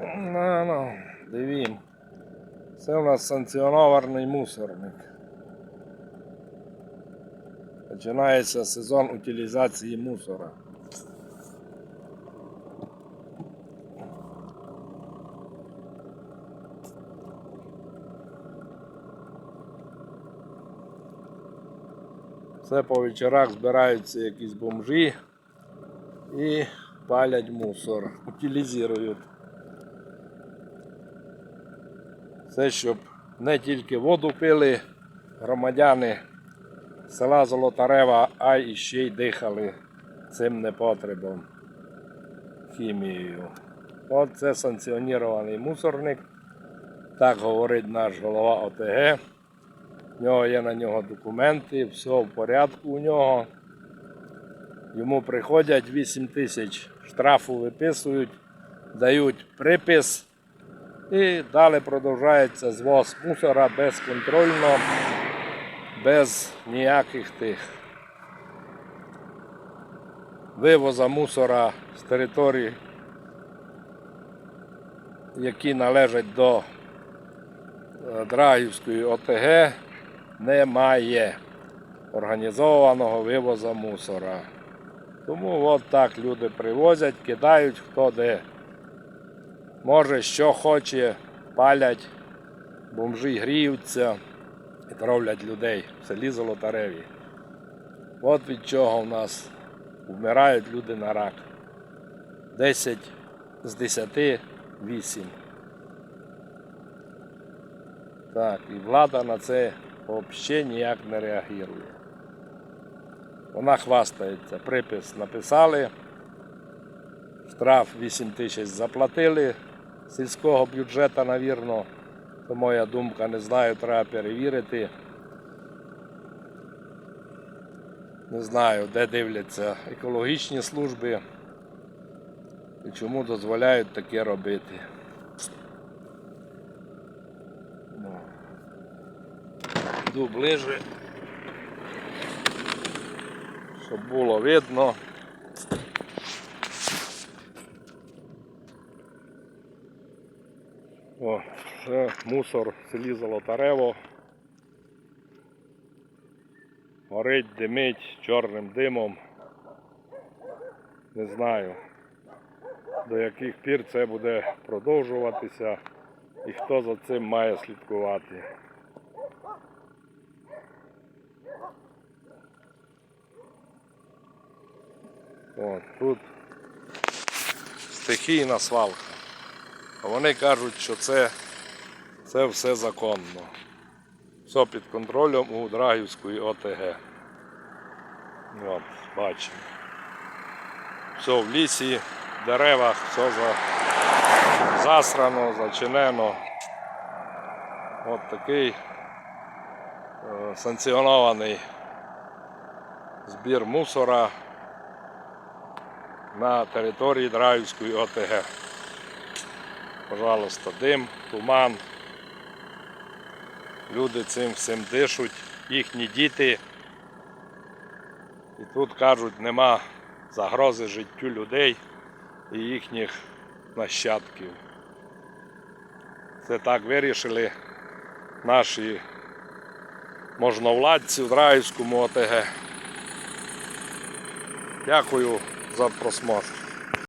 Ну, ну, дивім. Це у нас санкціонований мусорник. Починається сезон утилізації мусора. Це по вечорах збираються якісь бомжі і палять мусор, утилізують. Це щоб не тільки воду пили громадяни села Золотарева, а і ще й дихали цим непотребом хімією. От це санкціонований мусорник. Так говорить наш голова ОТГ. В нього є на нього документи, все в порядку у нього. Йому приходять 8 тисяч штрафу виписують, дають припис і далі продовжується звоз мусора безконтрольно, без ніяких тих вивоза мусора з території, які належать до е, Драгівської ОТГ, немає організованого вивозу мусора. Тому от так люди привозять, кидають хто де. Може, що хоче, палять, бомжі гріються і травлять людей в селі Золотареві. От від чого в нас вмирають люди на рак. 10 з 10 8. Так, і влада на це взагалі ніяк не реагує. Вона хвастається. Припис написали, штраф 8 тисяч заплатили сільського бюджету, навірно. Це моя думка, не знаю, треба перевірити. Не знаю, де дивляться екологічні служби і чому дозволяють таке робити. Ну. Йду ближче, щоб було видно. О, це мусор в селі Золотарево. Горить, димить чорним димом. Не знаю, до яких пір це буде продовжуватися і хто за цим має слідкувати. От, тут стихійна свалка. Вони кажуть, що це, це все законно. Все під контролем у Драгівської ОТГ. От, бачимо. Все в лісі, в деревах, все за, засрано, зачинено. От такий е, санкціонований збір мусора на території Драгівської ОТГ. Пожалуйста, дим, туман. Люди цим всім дишуть, їхні діти. І тут кажуть, нема загрози життю людей і їхніх нащадків. Це так вирішили наші можновладці в Драївському ОТГ. Дякую за просмотр.